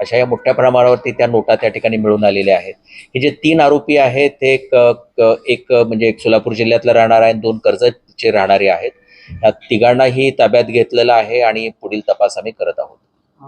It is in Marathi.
अशा या मोठ्या प्रमाणावरती त्या नोटा त्या ठिकाणी मिळून आलेल्या आहेत. हे जे तीन आरोपी आहेत ते एक एक म्हणजे एक सोलापूर जिल्ह्यातला राहणार आहे आणि दोन कर्जतचे राहणारे आहेत. या तिघांनाही ताब्यात घेतलेलं आहे आणि पुढील तपास आम्ही करत आहोत.